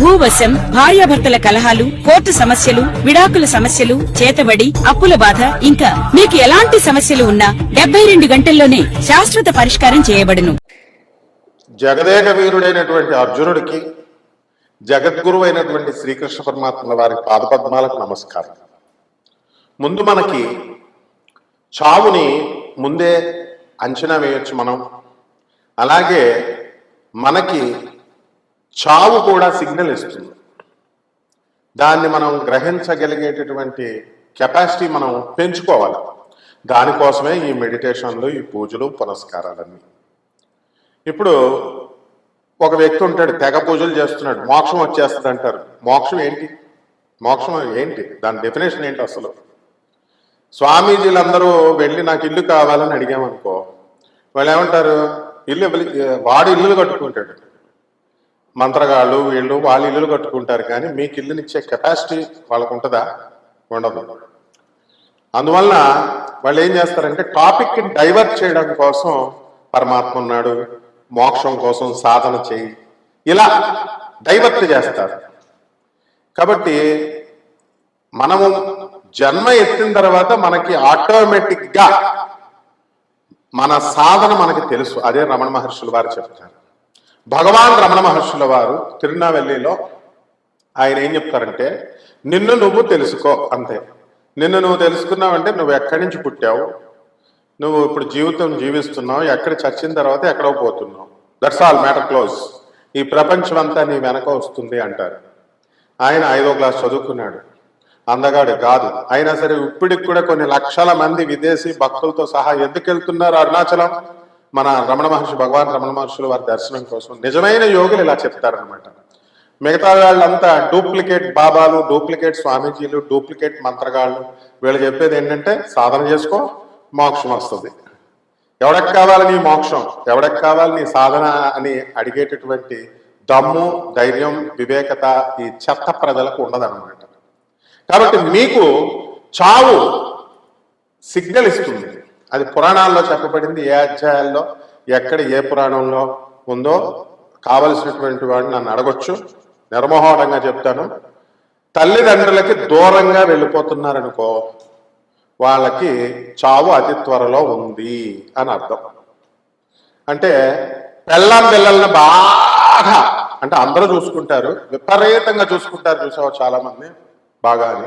భూవశం భార్యాభర్తల కలహాలు కోర్టు సమస్యలు విడాకుల సమస్యలు చేతబడి అప్పుల బాధ ఇంకా మీకు ఎలాంటి సమస్యలు ఉన్నా డెబ్బై రెండు గంటల్లోనే శాశ్వత పరిష్కారం చేయబడును. జగదేక వీరుడైనటువంటి అర్జునుడికి జగద్గురు అయినటువంటి శ్రీకృష్ణ పరమాత్మల వారి పాదపద్మాలకు నమస్కారం. ముందు మనకి చావుని ముందే అంచనా వేయొచ్చు మనం. అలాగే మనకి చావు కూడా సిగ్నల్ ఇస్తుంది. దాన్ని మనం గ్రహించగలిగేటటువంటి కెపాసిటీ మనం పెంచుకోవాలి. దానికోసమే ఈ మెడిటేషన్లు ఈ పూజలు పునస్కారాలన్నీ. ఇప్పుడు ఒక వ్యక్తి ఉంటాడు తెగ పూజలు చేస్తున్నాడు మోక్షం వచ్చేస్తుంది అంటారు మోక్షం ఏంటి? మోక్షం ఏంటి? దాని డెఫినేషన్ ఏంటి అసలు? స్వామీజీలందరూ వెళ్ళి నాకు ఇల్లు కావాలని అడిగామనుకో వాళ్ళు ఏమంటారు? ఇల్లు వాడు ఇల్లులు కట్టుకుంటాడు. మంత్రగాళ్ళు వీళ్ళు వాళ్ళు ఇల్లులు కట్టుకుంటారు కానీ మీకు ఇల్లునిచ్చే కెపాసిటీ వాళ్ళకు ఉంటుందా? ఉండదు. అందువలన వాళ్ళు ఏం చేస్తారంటే టాపిక్ని డైవర్ట్ చేయడం కోసం పరమాత్మ ఉన్నాడు మోక్షం కోసం సాధన చేయి. ఇలా డైవర్ట్ చేస్తారు. కాబట్టి మనము జన్మ ఎత్తిన తర్వాత మనకి ఆటోమేటిక్గా మన సాధన మనకి తెలుసు. అదే రమణ మహర్షులు వారు చెప్తారు. భగవాన్ రమణ మహర్షుల వారు తిరునావెల్లిలో ఆయన ఏం చెప్తారంటే నిన్ను నువ్వు తెలుసుకో అంతే. నిన్ను నువ్వు తెలుసుకున్నావంటే నువ్వు ఎక్కడి నుంచి పుట్టావు? నువ్వు ఇప్పుడు జీవితం జీవిస్తున్నావు ఎక్కడ చచ్చిన తర్వాత ఎక్కడో పోతున్నావు? దట్స్ ఆల్ మ్యాటర్ క్లోజ్ ఈ ప్రపంచం అంతా నీ వెనక వస్తుంది అంటారు. ఆయన ఐదో క్లాస్ చదువుకున్నాడు. అందగాడు కాదు. అయినా సరే ఇప్పటికి కూడా కొన్ని లక్షల మంది విదేశీ భక్తులతో సహా ఎందుకు వెళ్తున్నారు అరుణాచలం? మన రమణ మహర్షి భగవాన్ రమణ మహర్షుల వారి దర్శనం కోసం నిజమైన యోగులు ఇలా చెప్తారనమాట మిగతా వాళ్ళంతా డూప్లికేట్ బాబాలు డూప్లికేట్ స్వామీజీలు డూప్లికేట్ మంత్రగాళ్ళు వీళ్ళు చెప్పేది ఏంటంటే సాధన చేసుకో మోక్షం వస్తుంది. ఎవడకు కావాలి నీ మోక్షం? ఎవడకు కావాలి నీ సాధన అని అడిగేటటువంటి దమ్ము ధైర్యం వివేకత ఈ చెత్త ప్రజలకు ఉండదన్నమాట. కాబట్టి మీకు చావు సిగ్నల్ ఇస్తుంది. అది పురాణాల్లో చెప్పబడింది ఏ అధ్యాయాల్లో ఎక్కడ ఏ పురాణంలో ఉందో కావలసినటువంటి వాడిని నన్ను అడగొచ్చు. నిర్మోహంగా చెప్తాను. తల్లిదండ్రులకి దూరంగా వెళ్ళిపోతున్నారనుకో వాళ్ళకి చావు అతి త్వరలో ఉంది అని అర్థం. అంటే పెళ్ళం పిల్లల్ని బాగా అంటే అందరూ చూసుకుంటారు విపరీతంగా చూసుకుంటారు చూసావు చాలామంది? బాగా అని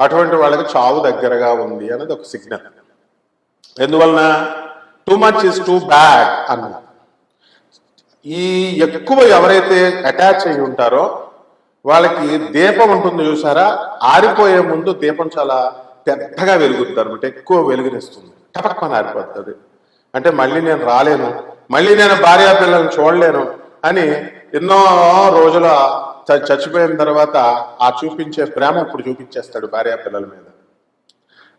అటువంటి వాళ్ళకి చావు దగ్గరగా ఉంది అనేది ఒక సిగ్నల్. ఎందువలన too much is too bad అన్న. ఈ ఎక్కువ ఎవరైతే అటాచ్ అయి ఉంటారో వాళ్ళకి దీపం ఉంటుంది చూసారా? ఆరిపోయే ముందు దీపం చాలా పెద్దగా వెలుగుతుంది అనమాట ఎక్కువ వెలుగునిస్తుంది. టపక్కన ఆరిపోతుంది అంటే మళ్ళీ నేను రాలేను మళ్ళీ నేను భార్య పిల్లల్ని చూడలేను అని ఎన్నో రోజుల చ- చచ్చిపోయిన తర్వాత ఆ చూపించే ప్రేమ ఇప్పుడు చూపించేస్తాడు భార్య పిల్లల మీద.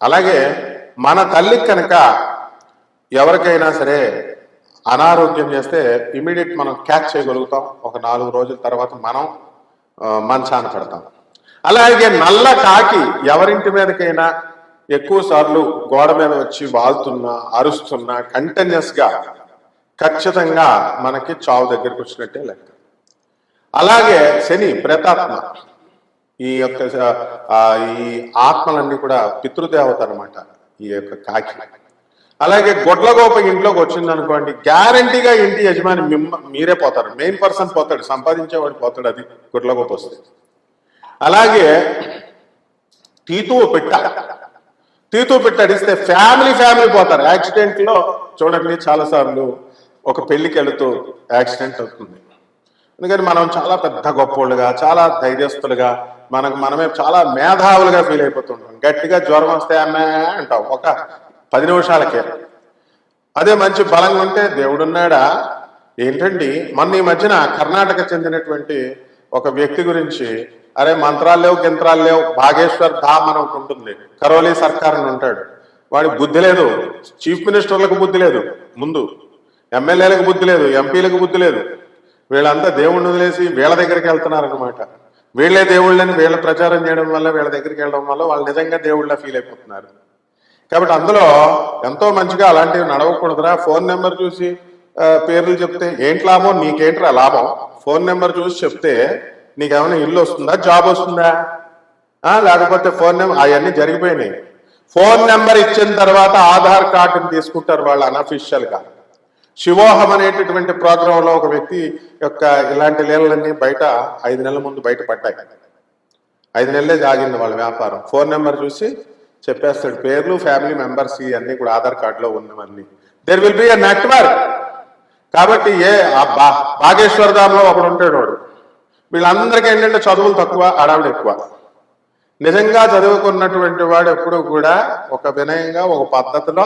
అలాగే మన తల్లి కనుక ఎవరికైనా సరే అనారోగ్యం చేస్తే ఇమీడియట్ మనం క్యాచ్ చేయగలుగుతాం. ఒక నాలుగు రోజుల తర్వాత మనం మంచాన పెడతాం. అలాగే నల్ల కాకి ఎవరింటి మీదకైనా ఎక్కువ సార్లు గోడ మీద వచ్చి వాళ్తున్నా అరుస్తున్నా కంటిన్యూస్గా ఖచ్చితంగా మనకి చావు దగ్గరికి వచ్చినట్టే లెక్క. అలాగే శని ప్రేతాత్మ. ఈ యొక్క ఈ ఆత్మలన్నీ కూడా పితృదేవత అనమాట ఈ యొక్క కాకి. అలాగే గొడ్లగోప ఇంట్లోకి వచ్చింది అనుకోండి గ్యారంటీగా ఇంటి యజమాని మిమ్మ మీరే పోతారు. మెయిన్ పర్సన్ పోతాడు సంపాదించేవాడు పోతాడు అది గొడ్లగోప వస్తే అలాగే తీతువు పెట్ట. తీతువు పెట్ట అడిస్తే ఫ్యామిలీ ఫ్యామిలీ పోతారు. యాక్సిడెంట్లో చూడండి చాలా సార్లు ఒక పెళ్ళికి వెళుతూ యాక్సిడెంట్ అవుతుంది. అందుకని మనం చాలా పెద్ద గొప్పోళ్ళుగా చాలా ధైర్యస్తులుగా మనకు మనమే చాలా మేధావులుగా ఫీల్ అయిపోతుంటాం. గట్టిగా జ్వరం వస్తే అమ్మే అంటాం ఒక పది నిమిషాలకే. అదే మంచి బలంగా ఉంటే దేవుడున్నాడా? ఏంటండి? మొన్న ఈ మధ్యన కర్ణాటక చెందినటువంటి ఒక వ్యక్తి గురించి అరే మంత్రాలు లేవు గింత్రాలు లేవు భాగేశ్వర్ ధామ్ అని ఒకటి ఉంటుంది. కరోలీ సర్కార్ అని ఉంటాడు. వాడికి బుద్ధి లేదు. చీఫ్ మినిస్టర్లకు బుద్ధి లేదు. ముందు ఎమ్మెల్యేలకు బుద్ధి లేదు ఎంపీలకు బుద్ధి లేదు. వీళ్ళంతా దేవుణ్ణి వదిలేసి వీళ్ళ దగ్గరికి వెళ్తున్నారనమాట వీళ్ళే దేవుళ్ళని వీళ్ళ ప్రచారం చేయడం వల్ల వీళ్ళ దగ్గరికి వెళ్ళడం వల్ల వాళ్ళు నిజంగా దేవుళ్ళ ఫీల్ అయిపోతున్నారు. కాబట్టి అందులో ఎంతో మంచిగా అలాంటివి నడవకూడదురా. ఫోన్ నెంబర్ చూసి పేర్లు చెప్తే ఏంటి లాభం నీకేంట్రా లాభం? ఫోన్ నెంబర్ చూసి చెప్తే నీకేమైనా ఇల్లు వస్తుందా జాబ్ వస్తుందా? లేకపోతే ఫోన్ నెంబర్ అవన్నీ జరిగిపోయినాయి. ఫోన్ నెంబర్ ఇచ్చిన తర్వాత ఆధార్ కార్డుని తీసుకుంటారు వాళ్ళు అనఫిషియల్గా శివోహం అనేటటువంటి ప్రోగ్రామ్లో ఒక వ్యక్తి యొక్క ఇలాంటి లీలలన్నీ బయట ఐదు నెలల ముందు బయట పడ్డాయి. ఐదు నెలలే జాగింది వాళ్ళ వ్యాపారం. ఫోన్ నెంబర్ చూసి చెప్పేస్తాడు పేర్లు ఫ్యామిలీ మెంబర్స్ ఇవన్నీ కూడా ఆధార్ కార్డులో ఉన్నవన్నీ there will be a network కాబట్టి ఏ ఆ బా బాగేశ్వర ధామ్లో ఒకడు ఉంటాడు వాడు. వీళ్ళందరికీ ఏంటంటే చదువులు తక్కువ అడావిడ ఎక్కువ. నిజంగా చదువుకున్నటువంటి వాడు ఎప్పుడూ కూడా ఒక వినయంగా ఒక పద్ధతిలో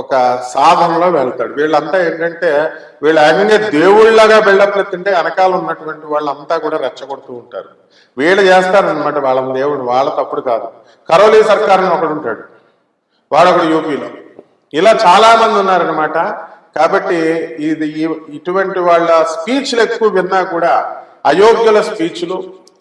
ఒక సాధనలో వెళ్తాడు. వీళ్ళంతా ఏంటంటే వీళ్ళు ఏకంగా దేవుళ్ళగా బిల్డప్ తింటే వెనకాల ఉన్నటువంటి వాళ్ళంతా కూడా రెచ్చగొడుతూ ఉంటారు. వీళ్ళు చేస్తారనమాట వాళ్ళ దేవుడు వాళ్ళ తప్పుడు కాదు. కరోలీ సర్కార్ అని ఒకడు ఉంటాడు. వాడొకడు యూపీలో. ఇలా చాలా మంది ఉన్నారనమాట కాబట్టి ఇది ఇటువంటి వాళ్ళ స్పీచ్లు ఎక్కువ విన్నా కూడా అయోగ్యుల స్పీచ్లు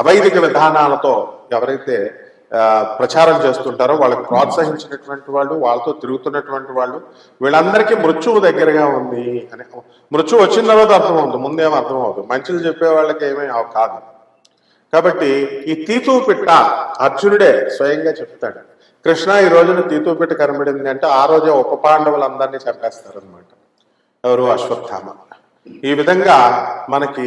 అవైదిక విధానాలతో ఎవరైతే ప్రచారం చేస్తుంటారో వాళ్ళకి ప్రోత్సహించినటువంటి వాళ్ళు వాళ్ళతో తిరుగుతున్నటువంటి వాళ్ళు వీళ్ళందరికీ మృత్యువు దగ్గరగా ఉంది అని మృత్యువు వచ్చిన తర్వాత అర్థమవుతుంది ముందేం అర్థం అవుతుంది మంచిలు చెప్పే వాళ్ళకి ఏమీ కాదు. కాబట్టి ఈ తీతూ పిట్ట అర్జునుడే స్వయంగా చెప్తాడు. కృష్ణ ఈ రోజున తీతూ పిట్ట కనబడింది అంటే ఆ రోజే ఉప పాండవులందరినీ చంపేస్తారనమాట ఎవరు అశ్వత్థామ? ఈ విధంగా మనకి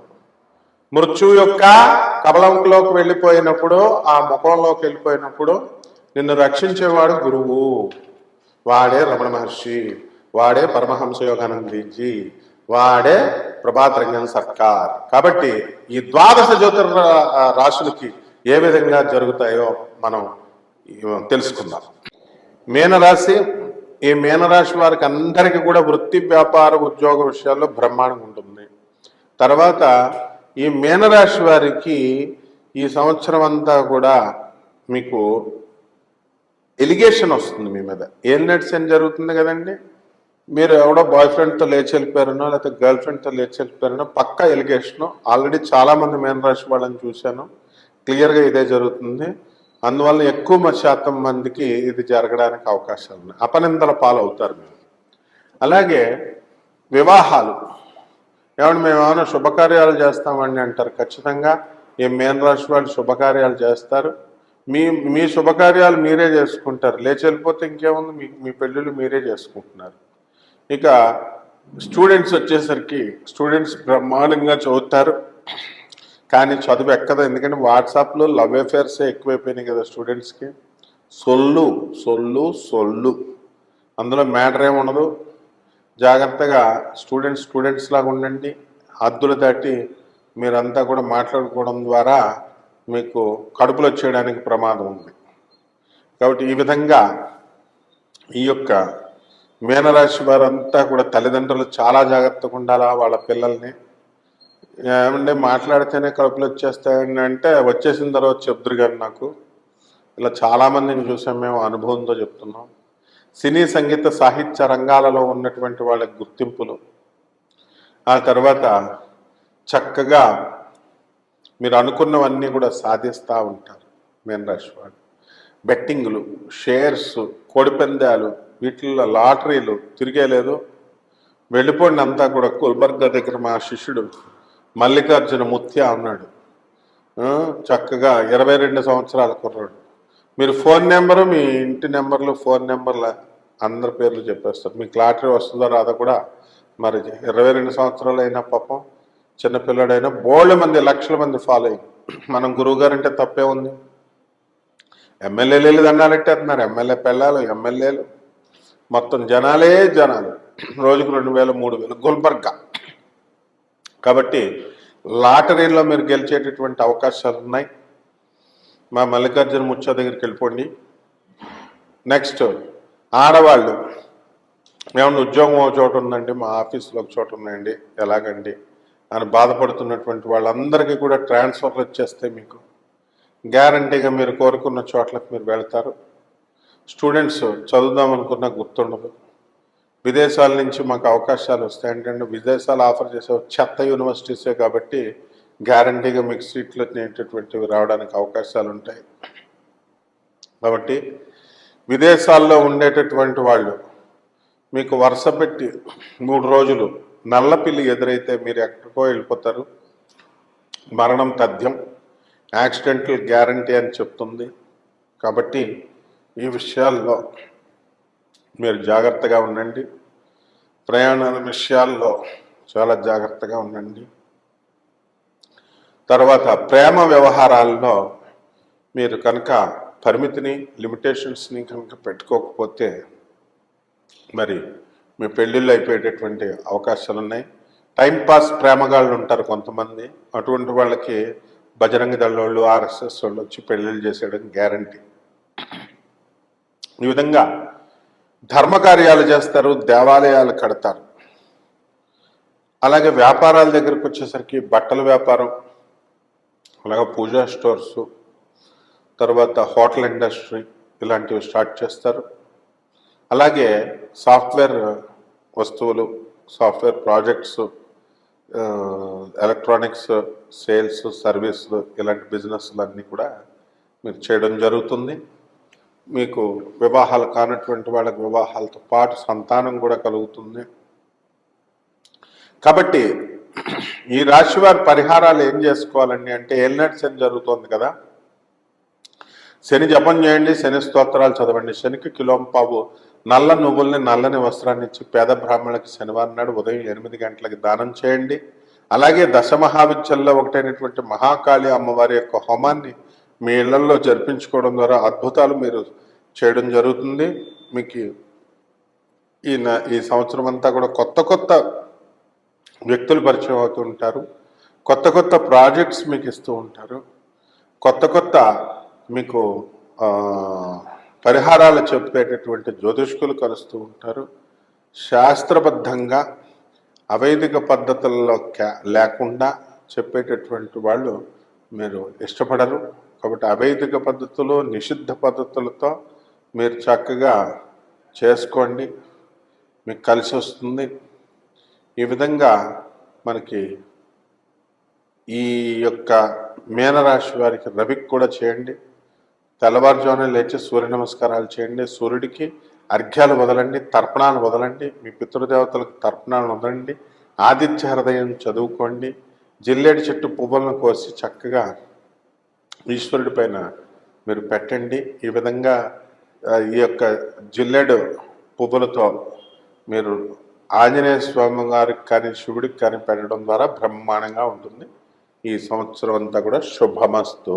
మృత్యు యొక్క కబలంలోకి వెళ్ళిపోయినప్పుడు ఆ ముఖంలోకి వెళ్ళిపోయినప్పుడు నిన్ను రక్షించేవాడు గురువు. వాడే రమణ మహర్షి వాడే పరమహంస యోగానందీజీ వాడే ప్రభాత్ రంజన్ సర్కార్. కాబట్టి ఈ ద్వాదశ జ్యోతిర్ రాశులకి ఏ విధంగా జరుగుతాయో మనం తెలుసుకుందాం. మీనరాశి ఈ మీనరాశి వారికి అందరికీ కూడా వృత్తి వ్యాపార ఉద్యోగ విషయాల్లో బ్రహ్మాండం ఉంటుంది. తర్వాత ఈ మీనరాశి వారికి ఈ సంవత్సరం అంతా కూడా మీకు ఎలిగేషన్ వస్తుంది మీ మీద. ఏం నడిచి అని జరుగుతుంది కదండి? మీరు ఎవడో బాయ్ ఫ్రెండ్తో లేచి వెళ్ళిపోయారనో లేకపోతే గర్ల్ ఫ్రెండ్తో లేచి వెళ్ళిపోయారనో పక్కా ఎలిగేషను. ఆల్రెడీ చాలామంది మీనరాశి వాళ్ళని చూశాను. క్లియర్గా ఇదే జరుగుతుంది. అందువల్ల ఎక్కువ శాతం మందికి ఇది జరగడానికి అవకాశాలు ఉన్నాయి. అపనిందల పాలవుతారు మీరు. అలాగే వివాహాలు. ఏమంటే మేము ఏమైనా శుభకార్యాలు చేస్తామండి అంటారు. ఖచ్చితంగా ఈ మేన్ రాశి వాళ్ళు శుభకార్యాలు చేస్తారు. మీ మీ శుభకార్యాలు మీరే చేసుకుంటారు. లేచి వెళ్ళిపోతే ఇంకేముంది? మీ మీ పెళ్ళిళ్ళు మీరే చేసుకుంటున్నారు. ఇక స్టూడెంట్స్ వచ్చేసరికి స్టూడెంట్స్ బ్రహ్మాండంగా చదువుతారు. కానీ చదువు ఎక్కదు. ఎందుకంటే వాట్సాప్లో లవ్ అఫేర్సే ఎక్కువైపోయినాయి కదా స్టూడెంట్స్కి. సొల్లు సొల్లు సొల్లు. అందులో మ్యాటర్ ఏముండదు జాగ్రత్తగా స్టూడెంట్స్ స్టూడెంట్స్ లాగా ఉండండి. హద్దులు దాటి మీరంతా కూడా మాట్లాడుకోవడం ద్వారా మీకు కడుపులు వచ్చేయడానికి ప్రమాదం ఉంది. కాబట్టి ఈ విధంగా ఈ యొక్క మీనరాశి వారంతా కూడా తల్లిదండ్రులు చాలా జాగ్రత్తగా ఉండాలా వాళ్ళ పిల్లల్ని? ఏమంటే మాట్లాడితేనే కడుపులు వచ్చేస్తాయని అంటే వచ్చేసిన తర్వాత చెప్తురు కానీ నాకు. ఇలా చాలామందిని చూసాం మేము అనుభవంతో చెప్తున్నాం. సినీ సంగీత సాహిత్య రంగాలలో ఉన్నటువంటి వాళ్ళ గుర్తింపులు. ఆ తర్వాత చక్కగా మీరు అనుకున్నవన్నీ కూడా సాధిస్తూ ఉంటారు మీన రాశి వాళ్ళు బెట్టింగులు షేర్స్ కోడిపందాలు వీటిల్లో లాటరీలు తిరిగేలేదు. వెళ్ళిపోండి అంతా కూడా గుల్బర్గా దగ్గర మా శిష్యుడు మల్లికార్జున ముత్య ఉన్నాడు. చక్కగా ఇరవై రెండు సంవత్సరాల కుర్రాడు. మీరు ఫోన్ నెంబరు మీ ఇంటి నెంబర్లు ఫోన్ నెంబర్ల అందరి పేర్లు చెప్పేస్తారు. మీకు లాటరీ వస్తుందో రాదా కూడా మరి ఇరవై రెండు సంవత్సరాలు అయినా పాపం చిన్నపిల్లడైనా బోళ్ళ మంది లక్షల మంది ఫాలో అయ్యి. మనం గురువుగారు అంటే తప్పే ఉంది. ఎమ్మెల్యేలు దండాలెట్టేస్తున్నారు ఎమ్మెల్యే పిల్లలు ఎమ్మెల్యేలు. మొత్తం జనాలే జనాలు. రోజుకు రెండు వేలు మూడు వేలు. గుల్బర్గా. కాబట్టి లాటరీలో మీరు గెలిచేటటువంటి అవకాశాలు ఉన్నాయి మా మల్లికార్జున ముచ్చ దగ్గరికి వెళ్ళిపోండి. నెక్స్ట్ ఆడవాళ్ళు. ఏమన్నా ఉద్యోగం ఒక చోట ఉందండి మా ఆఫీస్లో ఒక చోట ఉందండి ఎలాగండి? అని బాధపడుతున్నటువంటి వాళ్ళందరికీ కూడా ట్రాన్స్ఫర్లు వచ్చేస్తే మీకు గ్యారంటీగా మీరు కోరుకున్న చోట్లకు మీరు వెళ్తారు. స్టూడెంట్స్ చదువుదామనుకున్న గుర్తుండదు. విదేశాల నుంచి మాకు అవకాశాలు వస్తాయి ఏంటంటే విదేశాలు ఆఫర్ చేసే చెత్త యూనివర్సిటీసే కాబట్టి గ్యారంటీగా మీకు సీట్లు అనేటటువంటివి రావడానికి అవకాశాలు ఉంటాయి కాబట్టి విదేశాల్లో ఉండేటటువంటి వాళ్ళు మీకు వరుస పెట్టి మూడు రోజులు నల్లపిల్లి ఎదురైతే మీరు ఎక్కడికో వెళ్ళిపోతారు. మరణం తథ్యం యాక్సిడెంటల్ గ్యారంటీ అని చెప్తుంది. కాబట్టి ఈ విషయాల్లో మీరు జాగ్రత్తగా ఉండండి. ప్రయాణాల విషయాల్లో చాలా జాగ్రత్తగా ఉండండి. తర్వాత ప్రేమ వ్యవహారాల్లో మీరు కనుక పరిమితిని లిమిటేషన్స్ని కనుక పెట్టుకోకపోతే మరి మీ పెళ్ళిళ్ళు అయిపోయేటటువంటి అవకాశాలు ఉన్నాయి టైంపాస్ ప్రేమగాళ్ళు ఉంటారు కొంతమంది. అటువంటి వాళ్ళకి బజరంగ దళ ఆర్ఎస్ఎస్ వాళ్ళు వచ్చి పెళ్ళిళ్ళు చేసేయడం గ్యారంటీ. ఈ విధంగా ధర్మకార్యాలు చేస్తారు దేవాలయాలు కడతారు. అలాగే వ్యాపారాల దగ్గరకు వచ్చేసరికి బట్టల వ్యాపారం అలాగే పూజా స్టోర్స్ తర్వాత హోటల్ ఇండస్ట్రీ ఇలాంటివి స్టార్ట్ చేస్తారు. అలాగే సాఫ్ట్వేర్ వస్తువులు సాఫ్ట్వేర్ ప్రాజెక్ట్స్ ఎలక్ట్రానిక్స్ సేల్స్ సర్వీసులు ఇలాంటి బిజినెస్లన్నీ కూడా మీరు చేయడం జరుగుతుంది. మీకు వివాహాలు కానటువంటి వాళ్ళకి వివాహాలతో పాటు సంతానం కూడా కలుగుతుంది. కాబట్టి ఈ రాశి వారి పరిహారాలు ఏం చేసుకోవాలండి అంటే ఏలినాటి శని జరుగుతోంది కదా. శని జపం చేయండి శని స్తోత్రాలు చదవండి. శనికి కిలోంపావు నల్ల నువ్వుల్ని నల్లని వస్త్రాన్ని ఇచ్చి పేద బ్రాహ్మణులకి శనివారం నాడు ఉదయం ఎనిమిది గంటలకి దానం చేయండి. అలాగే దశ మహావిద్యల్లో ఒకటైనటువంటి మహాకాళి అమ్మవారి యొక్క హోమాన్ని మీ ఇళ్ళలో జరిపించుకోవడం ద్వారా అద్భుతాలు మీరు చేయడం జరుగుతుంది. మీకు ఈ ఈ సంవత్సరం అంతా కూడా కొత్త కొత్త వ్యక్తులు పరిచయం అవుతూ ఉంటారు. కొత్త కొత్త ప్రాజెక్ట్స్ మీకు ఇస్తూ ఉంటారు. కొత్త కొత్త మీకు పరిహారాలు చెప్పేటటువంటి జ్యోతిష్కులు కలుస్తూ ఉంటారు. శాస్త్రబద్ధంగా అవైదిక పద్ధతుల్లో లేకుండా చెప్పేటటువంటి వాళ్ళు మీరు ఇష్టపడరు. కాబట్టి అవైదిక పద్ధతులు నిషిద్ధ పద్ధతులతో మీరు చక్కగా చేసుకోండి. మీకు కలిసి వస్తుంది ఈ విధంగా మనకి ఈ యొక్క మీనరాశి వారికి రవికి కూడా చేయండి. తెల్లవారుజామున లేచి సూర్య నమస్కారాలు చేయండి. సూర్యుడికి అర్ఘ్యాలు వదలండి తర్పణాలు వదలండి మీ పితృదేవతలకు తర్పణాలు వదలండి ఆదిత్య హృదయం చదువుకోండి. జిల్లేడు చెట్టు పువ్వులను కోసి చక్కగా ఈశ్వరుడి పైన మీరు పెట్టండి. ఈ విధంగా ఈ యొక్క జిల్లేడు పువ్వులతో మీరు ఆంజనేయ స్వామి గారికి కానీ శివుడికి కానీ పెట్టడం ద్వారా బ్రహ్మాండంగా ఉంటుంది. ఈ సంవత్సరం అంతా కూడా శుభమస్తు.